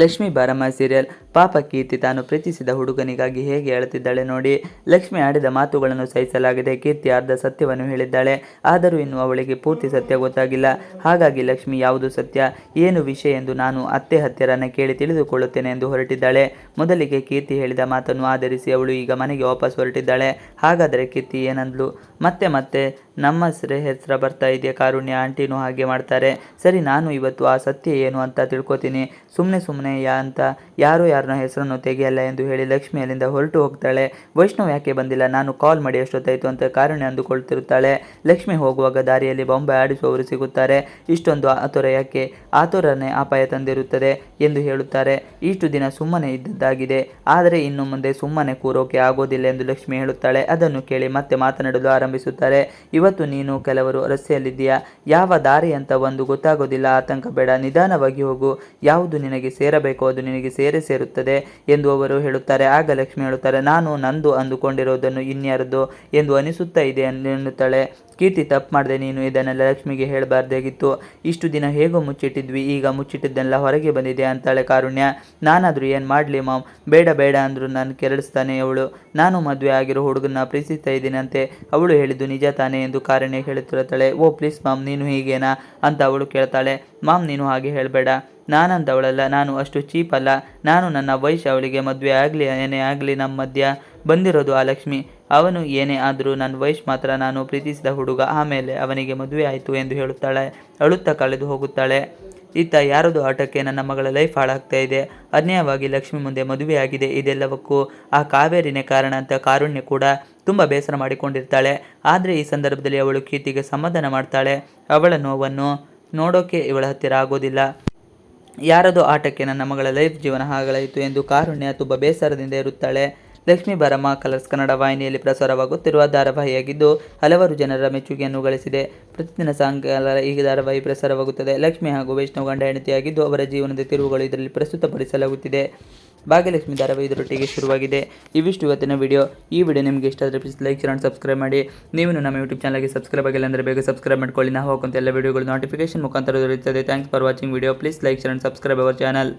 Lakshmi బారమ్మ serial ಪಾಪ ಕೀರ್ತಿ ತಾನು ಪ್ರೀತಿಸಿದ ಹುಡುಗನಿಗಾಗಿ ಹೇಗೆ ಹೇಳುತ್ತಿದ್ದಾಳೆ ನೋಡಿ. ಲಕ್ಷ್ಮಿ ಆಡಿದ ಮಾತುಗಳನ್ನು ಸಹಿಸಲಾಗಿದೆ ಕೀರ್ತಿ ಅರ್ಧ ಸತ್ಯವನ್ನು ಹೇಳಿದ್ದಾಳೆ. ಆದರೂ ಇನ್ನು ಅವಳಿಗೆ ಪೂರ್ತಿ ಸತ್ಯ ಗೊತ್ತಾಗಿಲ್ಲ. ಹಾಗಾಗಿ ಲಕ್ಷ್ಮಿ, ಯಾವುದು ಸತ್ಯ? ಏನು ವಿಷಯ? ಎಂದು ನಾನು ಅತ್ತೆ ಹತ್ತಿರನ ಕೇಳಿ ತಿಳಿದುಕೊಳ್ಳುತ್ತೇನೆ ಎಂದು ಹೊರಟಿದ್ದಾಳೆ. ಮೊದಲಿಗೆ ಕೀರ್ತಿ ಹೇಳಿದ ಮಾತನ್ನು ಆಧರಿಸಿ ಅವಳು ಈಗ ಮನೆಗೆ ವಾಪಸ್ ಹೊರಟಿದ್ದಾಳೆ. ಹಾಗಾದರೆ ಕೀರ್ತಿ ಏನಂದ್ಲು? ಮತ್ತೆ ಮತ್ತೆ, ನಮ್ಮ ಹೆಸರು ಬರ್ತಾ ಇದೆಯಾ ಕಾರುಣ್ಯ? ಆಂಟಿನೂ ಹಾಗೆ ಮಾಡ್ತಾರೆ. ಸರಿ, ನಾನು ಇವತ್ತು ಆ ಸತ್ಯ ಏನು ಅಂತ ತಿಳ್ಕೊತೀನಿ. ಸುಮ್ಮನೆ ಸುಮ್ಮನೆ ಯಾ ಅಂತ ಯಾರು ಯಾರನ್ನ ಹೆಸರನ್ನು ತೆಗೆಯಲ್ಲ ಎಂದು ಹೇಳಿ ಲಕ್ಷ್ಮಿ ಅಲ್ಲಿಂದ ಹೊರಟು ಹೋಗ್ತಾಳೆ. ವೈಷ್ಣವ್ ಯಾಕೆ ಬಂದಿಲ್ಲ? ನಾನು ಕಾಲ್ ಮಾಡಿ ಎಷ್ಟೊತ್ತಾಯಿತು ಅಂತ ಕಾರಣ ಅಂದುಕೊಳ್ತಿರುತ್ತಾಳೆ. ಲಕ್ಷ್ಮಿ ಹೋಗುವಾಗ ದಾರಿಯಲ್ಲಿ ಬೊಂಬೆ ಆಡಿಸುವವರು ಸಿಗುತ್ತಾರೆ. ಇಷ್ಟೊಂದು ಆತುರ ಯಾಕೆ? ಆತುರನೇ ಅಪಾಯ ತಂದಿರುತ್ತದೆ ಎಂದು ಹೇಳುತ್ತಾರೆ. ಇಷ್ಟು ದಿನ ಸುಮ್ಮನೆ ಇದ್ದದ್ದಾಗಿದೆ. ಆದರೆ ಇನ್ನು ಮುಂದೆ ಸುಮ್ಮನೆ ಕೂರೋಕೆ ಆಗೋದಿಲ್ಲ ಎಂದು ಲಕ್ಷ್ಮಿ ಹೇಳುತ್ತಾಳೆ. ಅದನ್ನು ಕೇಳಿ ಮತ್ತೆ ಮಾತನಾಡಲು ಆರಂಭಿಸುತ್ತಾರೆ. ಇವತ್ತು ನೀನು ಕೆಲವರು ರಸ್ತೆಯಲ್ಲಿದ್ದೀಯಾ? ಯಾವ ದಾರಿ ಅಂತ ಒಂದು ಗೊತ್ತಾಗೋದಿಲ್ಲ. ಆತಂಕ ಬೇಡ. ನಿಧಾನವಾಗಿ ಹೋಗು. ಯಾವುದು ನಿನಗೆ ಸೇರಬೇಕೋ ಅದು ನಿನಗೆ ಸೇರೇ ಸೇರುತ್ತದೆ. ಎಂದು ಅವರು ಹೇಳುತ್ತಾರೆ. ಆಗ ಲಕ್ಷ್ಮಿ ಹೇಳುತ್ತಾರೆ ನಾನು ನಂದು ಅಂದುಕೊಂಡಿರೋದನ್ನು ಇನ್ಯಾರದು ಎಂದು ಅನಿಸುತ್ತಾ ಇದೆ ಎನ್ನುತ್ತಾಳೆ. ಕೀರ್ತಿ ತಪ್ಪು ಮಾಡಿದೆ ನೀನು ಇದನ್ನೆಲ್ಲ ಲಕ್ಷ್ಮಿಗೆ ಹೇಳಬಾರ್ದಾಗಿತ್ತು. ಇಷ್ಟು ದಿನ ಹೇಗೋ ಮುಚ್ಚಿಟ್ಟಿದ್ವಿ, ಈಗ ಮುಚ್ಚಿಟ್ಟಿದ್ದೆಲ್ಲ ಹೊರಗೆ ಬಂದಿದೆ ಅಂತಾಳೆ ಕಾರುಣ್ಯ. ನಾನಾದರೂ ಏನು ಮಾಡಲಿ ಮಾಮ್? ಬೇಡ ಬೇಡ ಅಂದರೂ ನಾನು ಕೆರಳಿಸ್ತಾನೆ ಅವಳು. ನಾನು ಮದುವೆ ಆಗಿರೋ ಹುಡುಗನ ಪ್ರೀತಿಸ್ತಾ ಇದ್ದೀನಂತೆ. ಅವಳು ಹೇಳಿದ್ದು ನಿಜ ತಾನೆ ಎಂದು ಕಾರುಣ್ಯ ಹೇಳುತ್ತಿರುತ್ತಾಳೆ. ಓ ಪ್ಲೀಸ್ ಮಾಮ್, ನೀನು ಹೀಗೇನಾ? ಅಂತ ಅವಳು ಕೇಳ್ತಾಳೆ. ಮಾಮ್, ನೀನು ಹಾಗೆ ಹೇಳಬೇಡ. ನಾನಂತವಳಲ್ಲ ನಾನು ಅಷ್ಟು ಚೀಪ್ ಅಲ್ಲ. ನಾನು ನನ್ನ ವಯಸ್ಸು ಅವಳಿಗೆ ಮದುವೆ ಆಗಲಿ, ಏನೇ ಆಗಲಿ ನಮ್ಮ ಮಧ್ಯ. ಬಂದಿರೋದು ಆ ಲಕ್ಷ್ಮಿ. ಅವನು, ಏನೇ ಆದರೂ ನನ್ನ ವಯಸ್ಸು ಮಾತ್ರ ನಾನು ಪ್ರೀತಿಸಿದ ಹುಡುಗ. ಆಮೇಲೆ ಅವನಿಗೆ ಮದುವೆ ಆಯಿತು ಎಂದು ಹೇಳುತ್ತಾಳೆ. ಅಳುತ್ತಾ ಕಳೆದು ಹೋಗುತ್ತಾಳೆ. ಇತ್ತ ಯಾರದು ಆಟಕ್ಕೆ ನನ್ನ ಮಗಳ ಲೈಫ್ ಹಾಳಾಗ್ತಾ ಇದೆ? ಅನ್ಯಾಯವಾಗಿ ಲಕ್ಷ್ಮಿ ಮುಂದೆ ಮದುವೆಯಾಗಿದೆ. ಇದೆಲ್ಲವಕ್ಕೂ ಆ ಕಾವೇರಿನೇ ಕಾರಣ ಅಂತ ಕಾರುಣ್ಯ ಕೂಡ ತುಂಬ ಬೇಸರ ಮಾಡಿಕೊಂಡಿರ್ತಾಳೆ. ಆದರೆ ಈ ಸಂದರ್ಭದಲ್ಲಿ ಅವಳು ಕೀರ್ತಿಗೆ ಸಮಾಧಾನ ಮಾಡ್ತಾಳೆ. ಅವಳ ನೋವನ್ನು ನೋಡೋಕೆ ಇವಳ ಹತ್ತಿರ ಆಗೋದಿಲ್ಲ. ಯಾರದೋ ಆಟಕ್ಕೆ ನನ್ನ ಮಗಳ ಲೈಫ್ ಜೀವನ ಹಾಗಲಾಯಿತು ಎಂದು ಕಾರುಣ್ಯ ತುಂಬ ಬೇಸರದಿಂದ ಇರುತ್ತಾಳೆ ಲಕ್ಷ್ಮೀ ಬರಮ್ಮ ಕಲರ್ಸ್ ಕನ್ನಡ ವಾಹಿನಿಯಲ್ಲಿ ಪ್ರಸಾರವಾಗುತ್ತಿರುವ ಧಾರಾವಾಹಿಯಾಗಿದ್ದು, ಹಲವಾರು ಜನರ ಮೆಚ್ಚುಗೆಯನ್ನು ಗಳಿಸಿದೆ. ಪ್ರತಿದಿನ ಸಾಯಂಕಾಲ ಈ ಧಾರಾವಾಹಿ ಪ್ರಸಾರವಾಗುತ್ತದೆ. ಲಕ್ಷ್ಮಿ ಹಾಗೂ ವೈಷ್ಣವ್ ಗಂಡ ಹೆಂಡತಿಯಾಗಿದ್ದು, ಅವರ ಜೀವನದ ತಿರುವುಗಳು ಇದರಲ್ಲಿ ಪ್ರಸ್ತುತಪಡಿಸಲಾಗುತ್ತಿದೆ. ಭಾಗ್ಯಲಕ್ಷ್ಮಿ ಧಾರಾವಾಹಿ ಇದರೊಟ್ಟಿಗೆ ಶುರುವಾಗಿದೆ. ಇವಿಷ್ಟು ಇವತ್ತಿನ ವಿಡಿಯೋ. ಈ ವಿಡಿಯೋ ನಿಮಗೆ ಇಷ್ಟ ಆದರೆ ಪ್ಲೀಸ್ ಲೈಕ್ ಶೇರ್ ಸಬ್ಸ್ಕ್ರೈಬ್ ಮಾಡಿ. ನೀವು ನಮ್ಮ ಯೂಟ್ಯೂಬ್ ಚಾನಲ್ಗೆ ಸಬ್ಸ್ಕ್ರೈಬ್ ಆಗಿಲ್ಲ ಅಂದರೆ ಬೇಗ ಸಬ್ಸ್ಕ್ರೈಬ್ ಮಾಡ್ಕೊಳ್ಳಿ. ನಾವು ಹಾಕುವಂಥ ಎಲ್ಲ ವಿಡಿಯೋಗಳು ನೋಟಿಫಿಕೇಶನ್ ಮುಖಾಂತರ ದೊರೆಯುತ್ತದೆ. Thanks for watching video please like share subscribe our channel